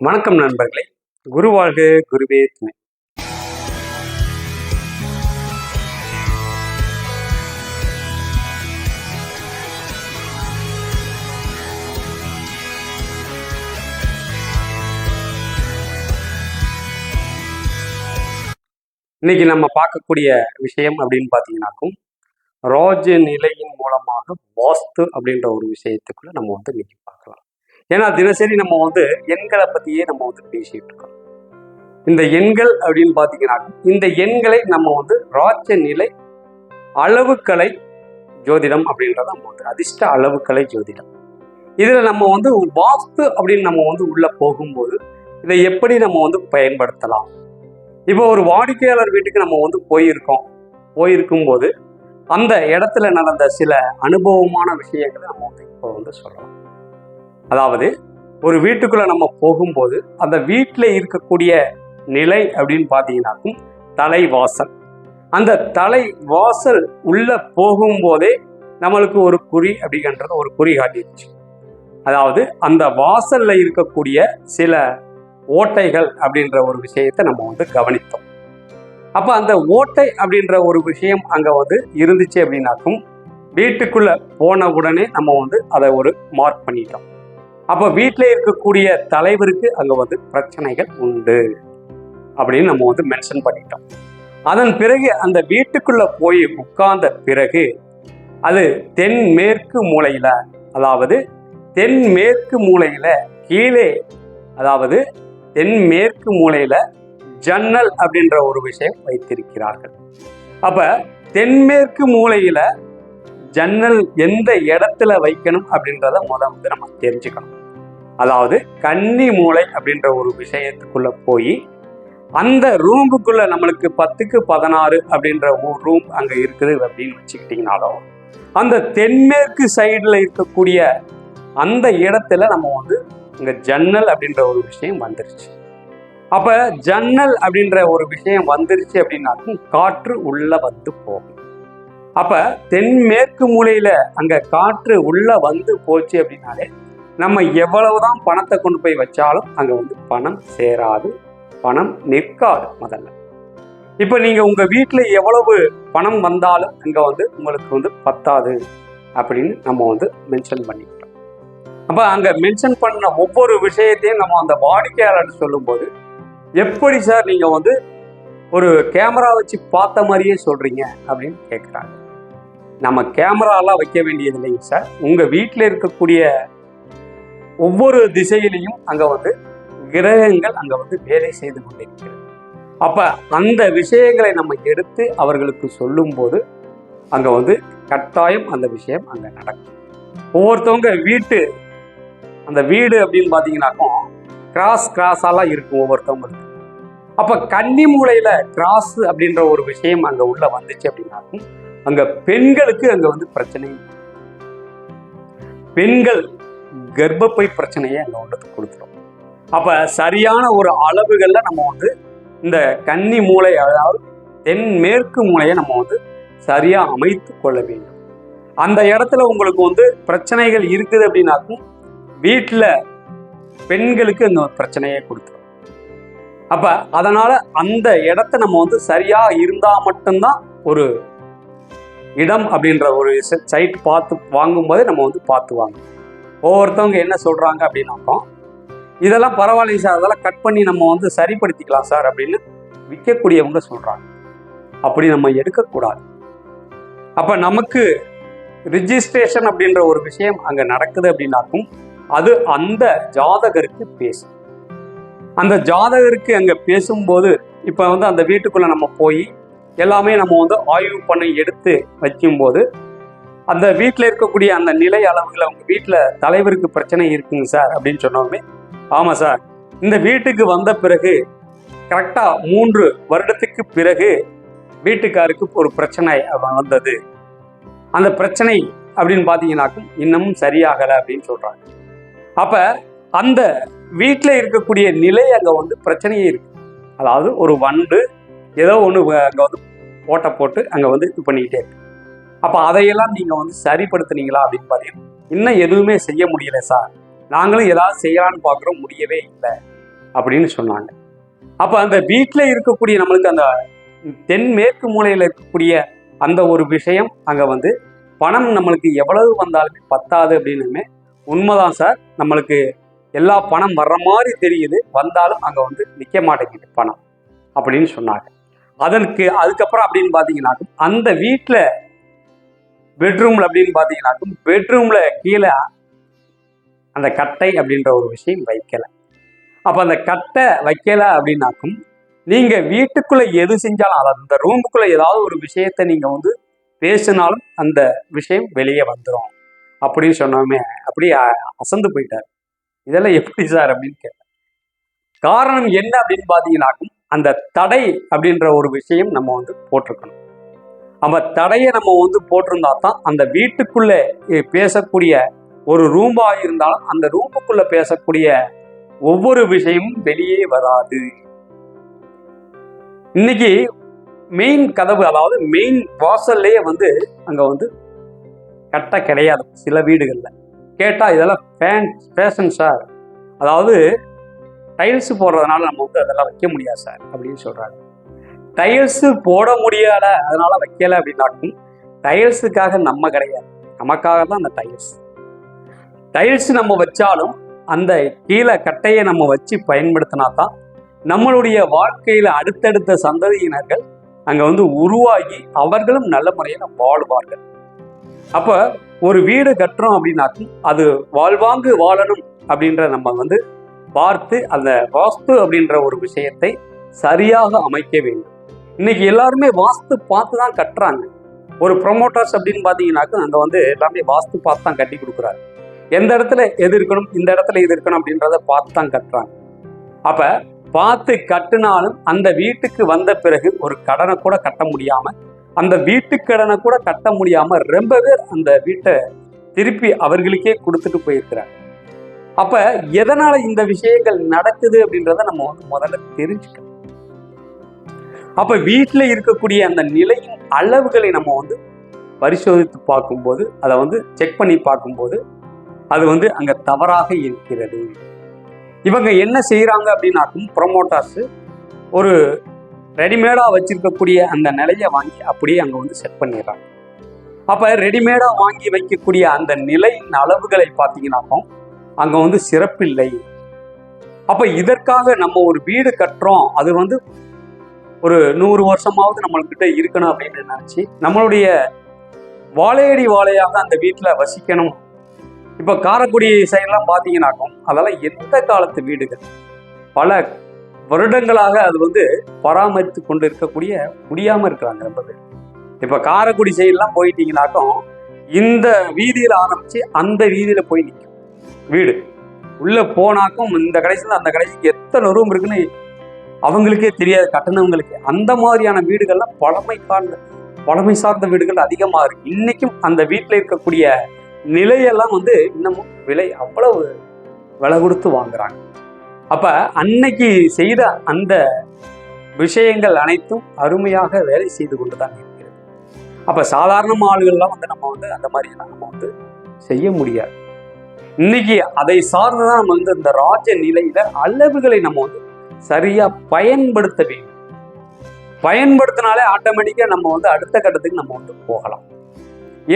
வணக்கம் நண்பர்களே. குருவாழ்க குருவே துணை. இன்னைக்கு நம்ம பார்க்கக்கூடிய விஷயம் அப்படின்னு பார்த்தீங்கன்னாக்கும் ராஜ நிலையின் மூலமாக வாஸ்து அப்படின்ற ஒரு விஷயத்துக்குள்ள நம்ம வந்து இன்னைக்கு பார்க்கலாம். ஏன்னா தினசரி நம்ம வந்து எண்களை பற்றியே நம்ம வந்து பேசிட்டு இருக்கோம். இந்த எண்கள் அப்படின்னு பார்த்தீங்கன்னா இந்த எண்களை நம்ம வந்து ராஜ நிலை அளவுக்கலை ஜோதிடம் அப்படின்றத நம்ம வந்து அதிர்ஷ்ட அளவுக்கலை ஜோதிடம். இதில் நம்ம வந்து ஒரு வாஸ்து அப்படின்னு நம்ம வந்து உள்ள போகும்போது இதை எப்படி நம்ம வந்து பயன்படுத்தலாம்? இப்போ ஒரு வாடிக்கையாளர் வீட்டுக்கு நம்ம வந்து போயிருக்கோம். போயிருக்கும் போது அந்த இடத்துல நடந்த சில அனுபவமான விஷயங்களை நம்ம வந்து இப்போ வந்து சொல்லலாம். அதாவது ஒரு வீட்டுக்குள்ளே நம்ம போகும்போது அந்த வீட்டில் இருக்கக்கூடிய நிலை அப்படின்னு பார்த்தீங்கன்னாக்கும் தலைவாசல். அந்த தலை வாசல் உள்ள போகும்போதே நம்மளுக்கு ஒரு குறி அப்படிங்கன்றது ஒரு குறி காட்டிடுச்சு. அதாவது அந்த வாசல்ல இருக்கக்கூடிய சில ஓட்டைகள் அப்படின்ற ஒரு விஷயத்தை நம்ம வந்து கவனித்தோம். அப்ப அந்த ஓட்டை அப்படின்ற ஒரு விஷயம் அங்க வந்து இருந்துச்சு அப்படின்னாக்கும் வீட்டுக்குள்ள போன உடனே நம்ம வந்து அதை ஒரு மார்க் பண்ணிட்டோம். அப்ப வீட்டில் இருக்கக்கூடிய தலைவருக்கு அங்க வந்து பிரச்சனைகள் உண்டு அப்படின்னு நம்ம வந்து மென்ஷன் பண்ணிட்டோம். அதன் பிறகு அந்த வீட்டுக்குள்ள போய் உட்கார்ந்த பிறகு அது தென்மேற்கு மூலையில அதாவது தென்மேற்கு மூலையில கீழே அதாவது தென்மேற்கு மூலையில ஜன்னல் அப்படின்ற ஒரு விஷயம் வைத்திருக்கிறார்கள். அப்ப தென்மேற்கு மூலையில ஜன்னல் எந்த இடத்துல வைக்கணும் அப்படின்றத முதல் வந்து நம்ம தெரிஞ்சுக்கணும். அதாவது கன்னி மூளை அப்படின்ற ஒரு விஷயத்துக்குள்ள போய் அந்த ரூமுக்குள்ள நம்மளுக்கு பத்துக்கு பதினாறு அப்படின்ற ஒரு ரூம் அங்க இருக்குது அப்படின்னு வச்சுக்கிட்டீங்கனாலும் அந்த தென்மேற்கு சைடில் இருக்கக்கூடிய அந்த இடத்துல நம்ம வந்து இங்கே ஜன்னல் அப்படின்ற ஒரு விஷயம் வந்துருச்சு. அப்போ ஜன்னல் அப்படின்ற ஒரு விஷயம் வந்துருச்சு அப்படின்னாக்கும் காற்று உள்ளே வந்து போகும். அப்போ தென்மேற்கு மூலையில் அங்கே காற்று உள்ளே வந்து போச்சு அப்படின்னாலே நம்ம எவ்வளவுதான் பணத்தை கொண்டு போய் வச்சாலும் அங்கே வந்து பணம் சேராது. பணம் நிற்காது முதல்ல. இப்போ நீங்கள் உங்கள் வீட்டில் எவ்வளவு பணம் வந்தாலும் அங்கே வந்து உங்களுக்கு வந்து பத்தாது அப்படின்னு நம்ம வந்து மென்ஷன் பண்ணிக்கிட்டோம். அப்போ அங்கே மென்ஷன் பண்ண ஒவ்வொரு விஷயத்தையும் நம்ம அந்த வாடிக்கையாளர் சொல்லும்போது எப்படி சார் நீங்கள் வந்து ஒரு கேமரா வச்சு பார்த்த மாதிரியே சொல்கிறீங்க அப்படின்னு கேட்குறாங்க நம்ம கேமராலாம் வைக்க வேண்டியது இல்லைங்க சார் உங்கள் வீட்டில் இருக்கக்கூடிய ஒவ்வொரு திசையிலையும் அங்கே வந்து கிரகங்கள் அங்கே வந்து வேலை செய்து கொண்டிருக்கிறது. அப்போ அந்த விஷயங்களை நம்ம எடுத்து அவர்களுக்கு சொல்லும்போது அங்கே வந்து கட்டாயம் அந்த விஷயம் அங்கே நடக்கும். ஒவ்வொருத்தவங்க வீட்டு அந்த வீடு அப்படின்னு பார்த்தீங்கன்னாக்கும் கிராஸ் கிராஸாலாம் இருக்கும் ஒவ்வொருத்தவங்களுக்கு. அப்போ கன்னி மூலையில் கிராஸ் அப்படின்ற ஒரு விஷயம் அங்கே உள்ள வந்துச்சு அப்படின்னாக்கும் அங்கே பெண்களுக்கு அங்கே வந்து பிரச்சனை பெண்கள் கர்ப்பப்பை பிரச்சனையை அந்த வந்து கொடுத்துரும். அப்போ சரியான ஒரு அளவுகளில் நம்ம வந்து இந்த கன்னி மூளை அதாவது தென்மேற்கு மூளையை நம்ம வந்து சரியாக அமைத்து கொள்ள வேண்டும். அந்த இடத்துல உங்களுக்கு வந்து பிரச்சனைகள் இருக்குது அப்படின்னாக்கும் வீட்டில் பெண்களுக்கு அந்த பிரச்சனையை கொடுத்துரும். அப்போ அதனால் அந்த இடத்த நம்ம வந்து சரியாக இருந்தால் மட்டும்தான் ஒரு இடம் அப்படின்ற ஒரு சைட் பார்த்து வாங்கும்போதே நம்ம வந்து பார்த்து வாங்கணும். ஒவ்வொருத்தவங்க என்ன சொல்கிறாங்க அப்படின்னாக்கோ இதெல்லாம் பரவாயில்லைங்க சார். அதெல்லாம் கட் பண்ணி நம்ம வந்து சரிப்படுத்திக்கலாம் சார் அப்படின்னு விற்கக்கூடியவங்க சொல்கிறாங்க அப்படி நம்ம எடுக்கக்கூடாது. அப்போ நமக்கு ரிஜிஸ்ட்ரேஷன் அப்படின்ற ஒரு விஷயம் அங்கே நடக்குது அப்படின்னாக்கும் அது அந்த ஜாதகருக்கு பேசும். அந்த ஜாதகருக்கு அங்கே பேசும்போது இப்போ வந்து அந்த வீட்டுக்குள்ளே நம்ம போய் எல்லாமே நம்ம வந்து ஆய்வு பண்ணி எடுத்து வைக்கும்போது அந்த வீட்டில் இருக்கக்கூடிய அந்த நிலை அளவுகள் அவங்க வீட்டில் தலைவருக்கு பிரச்சனை இருக்குங்க சார் அப்படின்னு சொன்னோமே. ஆமாம் சார். இந்த வீட்டுக்கு வந்த பிறகு கரெக்டாக மூன்று வருடத்துக்கு பிறகு வீட்டுக்காருக்கு ஒரு பிரச்சனை வந்தது. அந்த பிரச்சனை அப்படின்னு பார்த்தீங்கன்னாக்கும் இன்னமும் சரியாகலை அப்படின்னு சொல்கிறாங்க அப்போ அந்த வீட்டில் இருக்கக்கூடிய நிலை அங்கே வந்து பிரச்சனையே இருக்கு. அதாவது ஒரு வண்டு ஏதோ ஒன்று அங்கே வந்து ஓட்டை போட்டு அங்கே வந்து இது பண்ணிக்கிட்டே இருக்கு. அப்போ அதையெல்லாம் நீங்கள் வந்து சரிப்படுத்துனீங்களா அப்படின்னு பார்த்தீங்கன்னா இன்னும் எதுவுமே செய்ய முடியல சார். நாங்களும் ஏதாவது செய்யலான்னு பார்க்குறோம் முடியவே இல்லை அப்படின்னு சொன்னாங்க. அப்போ அந்த வீட்டில் இருக்கக்கூடிய நம்மளுக்கு அந்த தென்மேற்கு மூலையில் இருக்கக்கூடிய அந்த ஒரு விஷயம் அங்கே வந்து பணம் நம்மளுக்கு எவ்வளவு வந்தாலுமே பத்தாது அப்படின்னுமே உண்மைதான் சார். நம்மளுக்கு எல்லா பணம் வர்ற மாதிரி தெரியுது. வந்தாலும் அங்கே வந்து நிற்க மாட்டேங்குது பணம் அப்படின்னு சொன்னாங்க. அதற்கு அதுக்கப்புறம் அப்படின்னு பார்த்தீங்கன்னாக்கும் அந்த வீட்டில் பெட்ரூமில் அப்படின்னு பார்த்தீங்கன்னாக்கும் பெட்ரூமில் கீழே அந்த கட்டை அப்படின்ற ஒரு விஷயம் வைக்கல. அப்போ அந்த கட்டை வைக்கல அப்படின்னாக்கும் நீங்கள் வீட்டுக்குள்ளே எது செஞ்சாலும் அதை அந்த ரூமுக்குள்ளே ஏதாவது ஒரு விஷயத்தை நீங்கள் வந்து பேசினாலும் அந்த விஷயம் வெளியே வந்துடும் அப்படின்னு சொன்னோமே அப்படியே அசந்து போயிட்டார். இதெல்லாம் எப்படி சார் அப்படின்னு கேட்டேன். காரணம் என்ன அப்படின்னு பார்த்தீங்கன்னாக்கும் அந்த தடை அப்படின்ற ஒரு விஷயம் நம்ம வந்து போட்டிருக்கணும். நம்ம தடையை நம்ம வந்து போட்டிருந்தா தான் அந்த வீட்டுக்குள்ளே பேசக்கூடிய ஒரு ரூம்பாக இருந்தாலும் அந்த ரூமுக்குள்ளே பேசக்கூடிய ஒவ்வொரு விஷயமும் வெளியே வராது. இன்னைக்கு மெயின் கதவு அதாவது மெயின் வாசல்லையே வந்து அங்கே வந்து கட்ட கிடையாது சில வீடுகளில். கேட்டால் இதெல்லாம் ஃபேன் ஃபேஷன் சார் அதாவது டைல்ஸ் போடுறதுனால நம்ம வந்து அதெல்லாம் வைக்க முடியாது சார் அப்படின்னு சொல்கிறாங்க டைல்ஸு போட முடியல அதனால வைக்கல அப்படின்னாக்கும் டைல்ஸுக்காக நம்ம கிடையாது. நமக்காக தான் அந்த டைல்ஸ் டைல்ஸ் நம்ம வச்சாலும் அந்த கீழே கட்டையை நம்ம வச்சு பயன்படுத்தினா தான் நம்மளுடைய வாழ்க்கையில் அடுத்தடுத்த சந்ததியினர்கள் அங்கே வந்து உருவாகி அவர்களும் நல்ல முறையில் வாழ்வார்கள். அப்போ ஒரு வீடு கட்டுறோம் அப்படின்னாக்கும் அது வாழ்வாங்கு வாழணும் அப்படின்ற நம்ம வந்து பார்த்து அந்த வாஸ்து அப்படின்ற ஒரு விஷயத்தை சரியாக அமைக்க வேண்டும். இன்னைக்கு எல்லாருமே வாஸ்து பார்த்து தான் கட்டுறாங்க. ஒரு ப்ரொமோட்டர்ஸ் அப்படின்னு பார்த்தீங்கன்னாக்கா அங்கே வந்து எல்லாமே வாஸ்து பார்த்து தான் கட்டி கொடுக்குறாரு. எந்த இடத்துல எது இருக்கணும் இந்த இடத்துல எது இருக்கணும் அப்படின்றத பார்த்து தான் கட்டுறாங்க. அப்போ பார்த்து கட்டினாலும் அந்த வீட்டுக்கு வந்த பிறகு ஒரு கடனை கூட கட்ட முடியாமல் அந்த வீட்டு கடனை கூட கட்ட முடியாமல் ரொம்ப பேர் அந்த வீட்டை திருப்பி அவர்களுக்கே கொடுத்துட்டு போயிருக்கிறாங்க அப்போ எதனால் இந்த விஷயங்கள் நடக்குது அப்படின்றத நம்ம வந்து முதல்ல தெரிஞ்சுக்கணும். அப்போ வீட்டில் இருக்கக்கூடிய அந்த நிலையின் அளவுகளை நம்ம வந்து பரிசோதித்து பார்க்கும்போது அதை வந்து செக் பண்ணி பார்க்கும்போது அது வந்து அங்கே தவறாக இருக்கிறது. இவங்க என்ன செய்கிறாங்க அப்படின்னாக்கும் ப்ரொமோட்டர்ஸு ஒரு ரெடிமேடாக வச்சுருக்கக்கூடிய அந்த நிலையை வாங்கி அப்படியே அங்கே வந்து செட் பண்ணிடுறாங்க. அப்போ ரெடிமேடாக வாங்கி வைக்கக்கூடிய அந்த நிலையின் அளவுகளை பார்த்தீங்கன்னாக்கும் அங்கே வந்து சிறப்பில்லை. அப்போ இதற்காக நம்ம ஒரு வீடு கட்டுறோம் அது வந்து ஒரு நூறு வருஷமாவது நம்மள்கிட்ட இருக்கணும் அப்படின்னு நினைச்சு நம்மளுடைய வாழையடி வாழையாக அந்த வீட்டில் வசிக்கணும். இப்போ காரக்குடி சைடெலாம் பார்த்தீங்கன்னாக்கும் அதெல்லாம் எந்த காலத்து வீடுகள்? பல வருடங்களாக அது வந்து பராமரித்து கொண்டு இருக்கக்கூடிய முடியாமல் இருக்கிறாங்க ரொம்ப பேர் இப்போ காரைக்குடி சைடெல்லாம் போயிட்டீங்கன்னாக்கும் இந்த வீதியில் ஆரம்பித்து அந்த வீதியில் போய் நிற்கும் வீடு. உள்ளே போனாக்கும் இந்த கடைசியில் அந்த கடைசிக்கு எத்தனை ரூம் இருக்குன்னு அவங்களுக்கே தெரியாது கட்டணவங்களுக்கு அந்த மாதிரியான வீடுகள்லாம் பழமை சார்ந்த பழமை சார்ந்த வீடுகள் அதிகமாக இருக்கு. இன்னைக்கும் அந்த வீட்டில் இருக்கக்கூடிய நிலையெல்லாம் வந்து இன்னமும் விலை அவ்வளவு விலை கொடுத்து வாங்குறாங்க. அப்ப அன்னைக்கு செய்த அந்த விஷயங்கள் அனைத்தும் அருமையாக வேலை செய்து கொண்டு தான் இருக்கிறது. அப்ப சாதாரண ஆளுகள்லாம் வந்து நம்ம வந்து அந்த மாதிரி நம்ம வந்து செய்ய முடியாது. இன்னைக்கு அதை சார்ந்துதான் நம்ம வந்து இந்த ராஜ நிலையில அளவுகளை நம்ம வந்து சரியா பயன்படுத்த வேண்டும். பயன்படுத்தினாலே ஆட்டோமேட்டிக்கா நம்ம வந்து அடுத்த கட்டத்துக்கு நம்ம வந்து போகலாம்.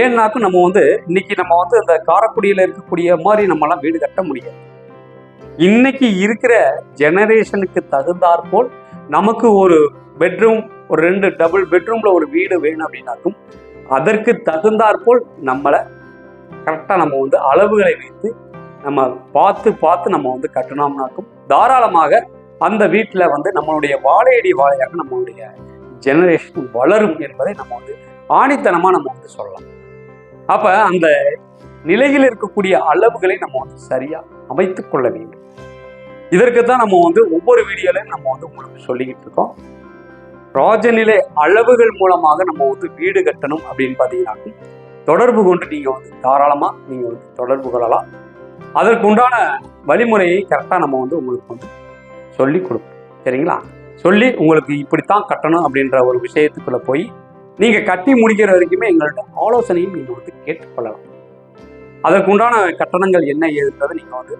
ஏன்னாக்கும் நம்ம வந்து இன்னைக்கு நம்ம வந்து இந்த காரக்குடியில் இருக்கக்கூடிய மாதிரி நம்மளாம் வீடு கட்ட முடியாது. இன்னைக்கு இருக்கிற ஜெனரேஷனுக்கு தகுந்தாற்போல் நமக்கு ஒரு பெட்ரூம் ஒரு ரெண்டு டபுள் பெட்ரூம்ல ஒரு வீடு வேணும் அப்படின்னாக்கும் அதற்கு தகுந்தாற்போல் நம்மளை கரெக்டாக நம்ம வந்து அளவுகளை வைத்து நம்ம பார்த்து பார்த்து நம்ம வந்து கட்டினோம்னாக்கும் தாராளமாக அந்த வீட்டில் வந்து நம்மளுடைய வாழையடி வாழையாக நம்மளுடைய ஜெனரேஷன் வளரும் என்பதை நம்ம வந்து ஆணித்தனமாக நம்ம வந்து சொல்லலாம். அப்போ அந்த நிலையில் இருக்கக்கூடிய அளவுகளை நம்ம வந்து சரியாக அமைத்து கொள்ள வேண்டும். இதற்கு தான் நம்ம வந்து ஒவ்வொரு வீடியோலையும் நம்ம வந்து உங்களுக்கு சொல்லிக்கிட்டு இருக்கோம். ராஜநிலை அளவுகள் மூலமாக நம்ம வந்து வீடு கட்டணும் அப்படின்னு பார்த்தீங்கன்னா தொடர்பு கொண்டு நீங்கள் வந்து தாராளமாக நீங்கள் வந்து தொடர்பு கொள்ளலாம். அதற்குண்டான வழிமுறையை கரெக்டாக நம்ம வந்து உங்களுக்கு வந்து சொல்லி கொடுப்போம். சரிங்களா? சொல்லி உங்களுக்கு இப்படித்தான் கட்டணும் அப்படின்ற ஒரு விஷயத்துக்குள்ளே போய் நீங்கள் கட்டி முடிக்கிற வரைக்குமே எங்கள்கிட்ட ஆலோசனையும் நீங்கள் வந்து கேட்டுக்கொள்ளலாம். அதற்கு உண்டான கட்டணங்கள் என்ன ஏதுன்றதை நீங்கள் வந்து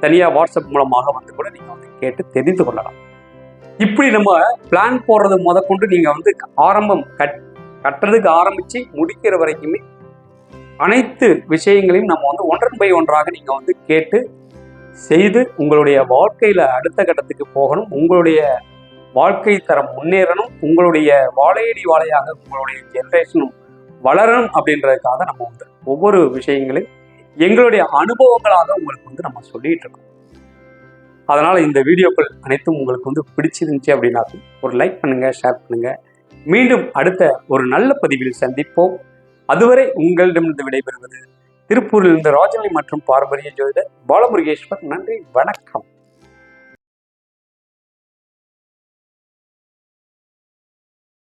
தனியாக வாட்ஸ்அப் மூலமாக வந்து கூட நீங்கள் வந்து கேட்டு தெரிந்து கொள்ளலாம். இப்படி நம்ம பிளான் போடுறது முதற்கொண்டு நீங்கள் வந்து ஆரம்பம் கட் கட்டுறதுக்கு ஆரம்பித்து முடிக்கிற வரைக்குமே அனைத்து விஷயங்களையும் நம்ம வந்து ஒன்றன் பை ஒன்றாக நீங்கள் வந்து கேட்டு செய்து உங்களுடைய வாழ்க்கையில் அடுத்த கட்டத்துக்கு போகணும். உங்களுடைய வாழ்க்கை தரம் முன்னேறணும். உங்களுடைய வாழையடி வாழையாக உங்களுடைய ஜென்ரேஷனும் வளரணும் அப்படின்றதுக்காக நம்ம வந்து ஒவ்வொரு விஷயங்களையும் எங்களுடைய அனுபவங்களாக உங்களுக்கு வந்து நம்ம சொல்லிட்டு இருக்கோம். அதனால் இந்த வீடியோக்கள் அனைத்தும் உங்களுக்கு வந்து பிடிச்சிருந்துச்சு அப்படின்னாக்கும் ஒரு லைக் பண்ணுங்க ஷேர் பண்ணுங்கள் மீண்டும் அடுத்த ஒரு நல்ல பதிவில் சந்திப்போம். அதுவரை உங்களிடமிருந்து விடைபெறுவது திருப்பூரில் இருந்த ராஜநிலை மற்றும் பாரம்பரிய ஜோதிடர் பாலமுருகேஸ்வர். நன்றி வணக்கம்.